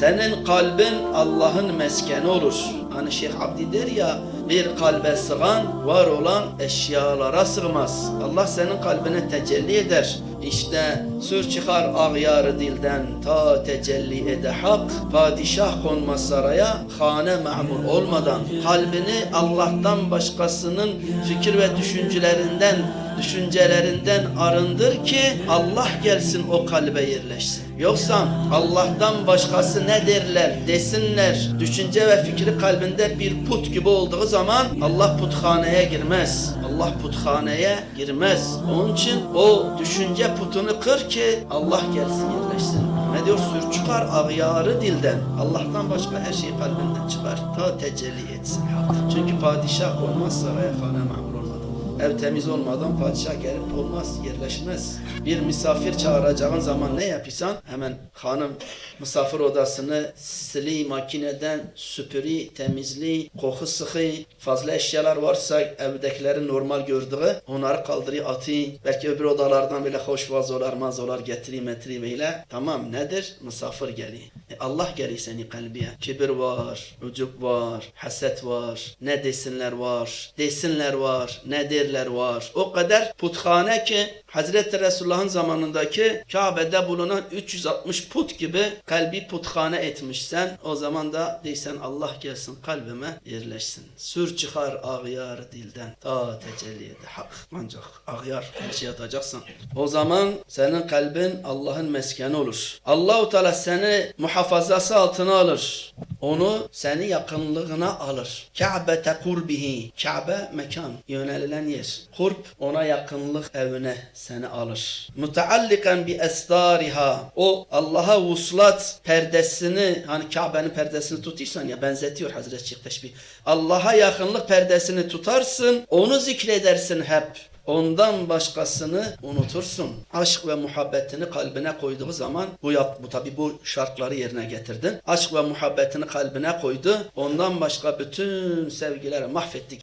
Senin kalbin Allah'ın meskeni olur. Hani Şeyh Abdi der ya bir kalbe sığan var olan eşyalara sığmaz. Allah senin kalbine tecelli eder. İşte sür çıkar ağyarı dilden ta tecelli ede hak. Padişah konmaz saraya hane ma'mur olmadan kalbini Allah'tan başkasının fikir ve düşüncelerinden düşüncelerinden arındır ki Allah gelsin o kalbe yerleşsin. Yoksa Allah'tan başkası ne derler desinler düşünce ve fikri kalbinde bir put gibi olduğu zaman Allah puthaneye girmez. Allah puthaneye girmez. Onun için o düşünce putunu kır ki Allah gelsin yerleşsin. Ne diyor? Sür çıkar ağyarı dilden. Allah'tan başka her şey kalbinden çıkar. Ta tecelli etsin. Çünkü padişah olmaz saraya hane olmadan. Ev temiz olmadan padişah gelip olmaz, yerleşmez. Bir misafir çağıracağın zaman ne yapıyorsan hemen hanım misafir odasını sili makineden süpürü, temizliği, koku sıkı, fazla eşyalar varsa evdekilerin normal gördüğü onları kaldırıyor atıyor. Belki öbür odalardan böyle hoş vazolar mazolar getiriyor metri böyle. Tamam nedir? Misafir geliyor. E Allah geliyor senin kalbiye. Kibir var, ucup var, haset var, ne desinler var, desinler var, ne derler var. O kadar puthane ki Hazreti Resulullah'ın zamanındaki Kabe'de bulunan 360 put gibi kalbi puthane etmişsen o zaman da deysen Allah gelsin kalbime yerleşsin. Sür çıkar ağyar dilden ta tecelli ede hak. Ancak ağyar her şey atacaksın. O zaman senin kalbin Allah'ın meskeni olur. Allahu Teala seni muhafazası altına alır. Onu seni yakınlığına alır. Kabe'te kurbihi. Kabe mekan, yönelilen yer. Kurb ona yakınlık evine seni alır. Mutaallikan bi esdariha. O Allah'a vuslat perdesini hani Kabe'nin perdesini tutuyorsan ya benzetiyor Hazreti Şeyh Teşbih. Allah'a yakınlık perdesini tutarsın, onu zikredersin hep. Ondan başkasını unutursun. Aşk ve muhabbetini kalbine koyduğu zaman bu yap bu tabi bu şartları yerine getirdin. Aşk ve muhabbetini kalbine koydu. Ondan başka bütün sevgileri mahvetti.